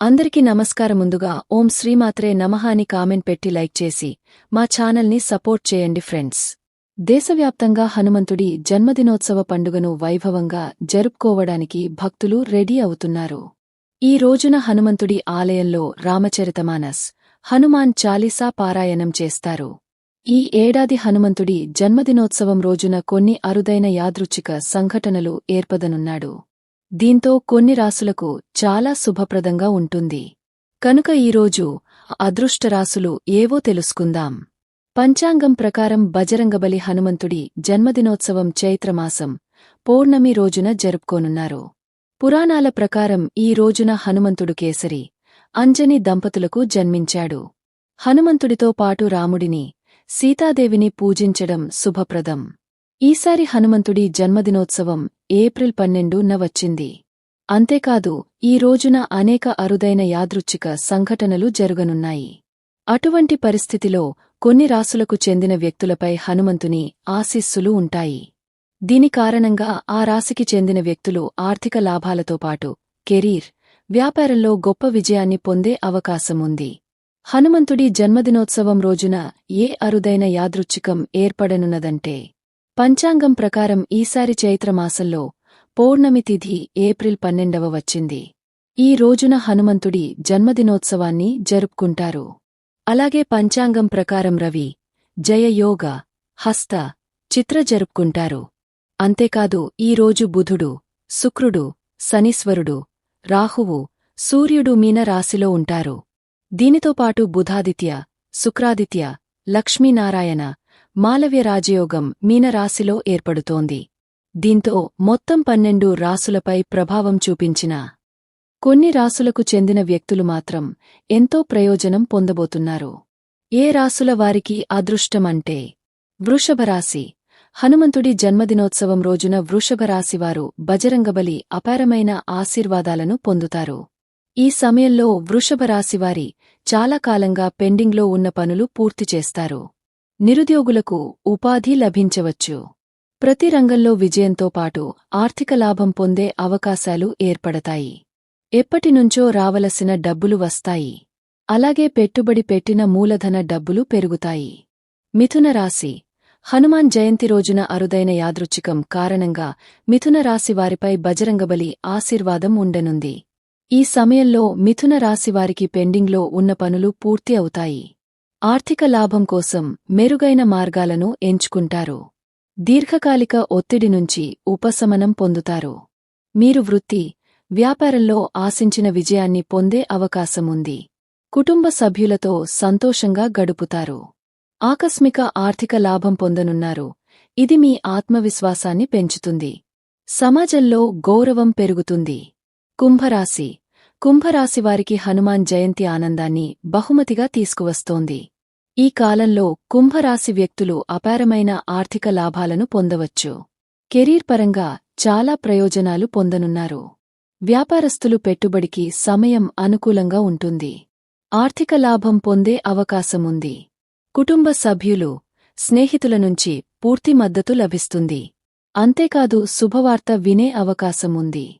అందరికీ నమస్కారం ముందుగా ఓం శ్రీమాత్రే నమః అని కామెంట్ పెట్టి లైక్ చేసి మా ఛానల్ని సపోర్ట్ చేయండి ఫ్రెండ్స్. దేశవ్యాప్తంగా హనుమంతుడి జన్మదినోత్సవ పండుగను వైభవంగా జరుపుకోవడానికి భక్తులు రెడీ అవుతున్నారు. ఈ రోజున హనుమంతుడి ఆలయంలో రామచరితమానస్ హనుమాన్ చాలీసా పారాయణం చేస్తారు. ఈ ఏడాది హనుమంతుడి జన్మదినోత్సవం రోజున కొన్ని అరుదైన యాదృచ్ఛిక సంఘటనలు ఏర్పదనున్నాడు దీంతో కొన్ని రాసులకు చాలా శుభప్రదంగా ఉంటుంది. కనుక ఈరోజు అదృష్టరాసులు ఏవో తెలుసుకుందాం. పంచాంగం ప్రకారం బజరంగబలి హనుమంతుడి జన్మదినోత్సవం చైత్రమాసం పౌర్ణమి రోజున జరుపుకోనున్నారు. పురాణాల ప్రకారం ఈ రోజున హనుమంతుడు కేసరి అంజని దంపతులకు జన్మించాడు. హనుమంతుడితో పాటు రాముడిని సీతాదేవిని పూజించడం శుభప్రదం. ఈసారి హనుమంతుడి జన్మదినోత్సవం ఏప్రిల్ పన్నెండున వచ్చింది. అంతేకాదు ఈ రోజున అనేక అరుదైన యాదృచ్ఛిక సంఘటనలు జరగనున్నాయి. అటువంటి పరిస్థితిలో కొన్ని రాసులకు చెందిన వ్యక్తులపై హనుమంతుని ఆశీస్సులు ఉంటాయి. దీని కారణంగా ఆ రాశికి చెందిన వ్యక్తులు ఆర్థిక లాభాలతో పాటు కెరీర్ వ్యాపారంలో గొప్ప విజయాన్ని పొందే అవకాశముంది హనుమంతుడి జన్మదినోత్సవం రోజున ఏ అరుదైన యాదృచ్ఛికం ఏర్పడనున్నదంటే పంచాంగం ప్రకారం ఈసారి చైత్రమాసంలో పౌర్ణమి తిథి ఏప్రిల్ పన్నెండవ వచ్చింది. ఈ రోజున హనుమంతుడి జన్మదినోత్సవాన్ని జరుపుకుంటారు. అలాగే పంచాంగం ప్రకారం రవి జయయోగ హస్త చిత్ర జరుపుకుంటారు. అంతేకాదు ఈ రోజు బుధుడు శుక్రుడు శనీశ్వరుడు రాహువు సూర్యుడు మీన రాశిలో ఉంటారు. దీనితోపాటు బుధాదిత్య శుక్రాదిత్య లక్ష్మీనారాయణ మాలవ్య రాజయోగం మీనరాశిలో ఏర్పడుతోంది. దీంతో మొత్తం పన్నెండు రాసులపై ప్రభావం చూపించిన కొన్ని రాసులకు చెందిన వ్యక్తులు మాత్రం ఎంతో ప్రయోజనం పొందబోతున్నారు. ఏ రాసుల వారికి అదృష్టమంటే వృషభరాశి హనుమంతుడి జన్మదినోత్సవం రోజున వృషభరాశివారు బజరంగబలి అపారమైన ఆశీర్వాదాలను పొందుతారు. ఈ సమయంలో వృషభరాశివారి చాలా కాలంగా పెండింగ్లో ఉన్న పనులు పూర్తి చేస్తారు. నిరుద్యోగులకు ఉపాధి లభించవచ్చు. ప్రతి రంగంలో విజయంతో పాటు ఆర్థిక లాభం పొందే అవకాశాలు ఏర్పడతాయి. ఎప్పటినుంచో రావలసిన డబ్బులు వస్తాయి. అలాగే పెట్టుబడి పెట్టిన మూలధన డబ్బులు పెరుగుతాయి. మిథున రాశి. హనుమాన్ జయంతి రోజున అరుదైన యాదృచ్ఛికం కారణంగా మిథున రాశి వారిపై బజరంగబలి ఆశీర్వాదం ఉండనుంది. ఈ సమయంలో మిథున రాశివారికి పెండింగ్లో ఉన్న పనులు పూర్తి అవుతాయి. ఆర్థిక లాభం కోసం మెరుగైన మార్గాలను ఎంచుకుంటారు. దీర్ఘకాలిక ఒత్తిడి నుంచి ఉపశమనం పొందుతారు. మీరు వృత్తి వ్యాపారంలో ఆశించిన విజయాన్ని పొందే అవకాశముంది కుటుంబ సభ్యులతో సంతోషంగా గడుపుతారు. ఆకస్మిక ఆర్థిక లాభం పొందనున్నారు. ఇది మీ ఆత్మవిశ్వాసాన్ని పెంచుతుంది. సమాజంలో గౌరవం పెరుగుతుంది. కుంభరాశి కుంభరాశివారికి హనుమాన్ జయంతి ఆనందాన్ని బహుమతిగా తీసుకువస్తోంది. ఈ కాలంలో కుంభరాశి వ్యక్తులు అపారమైన ఆర్థిక లాభాలను పొందవచ్చు. కెరీర్ పరంగా చాలా ప్రయోజనాలు పొందనున్నారు. వ్యాపారస్తులు పెట్టుబడికి సమయం అనుకూలంగా ఉంటుంది. ఆర్థిక లాభం పొందే అవకాశముంది కుటుంబ సభ్యులు స్నేహితుల నుంచి పూర్తి మద్దతు లభిస్తుంది. అంతేకాదు శుభవార్త వినే అవకాశముంది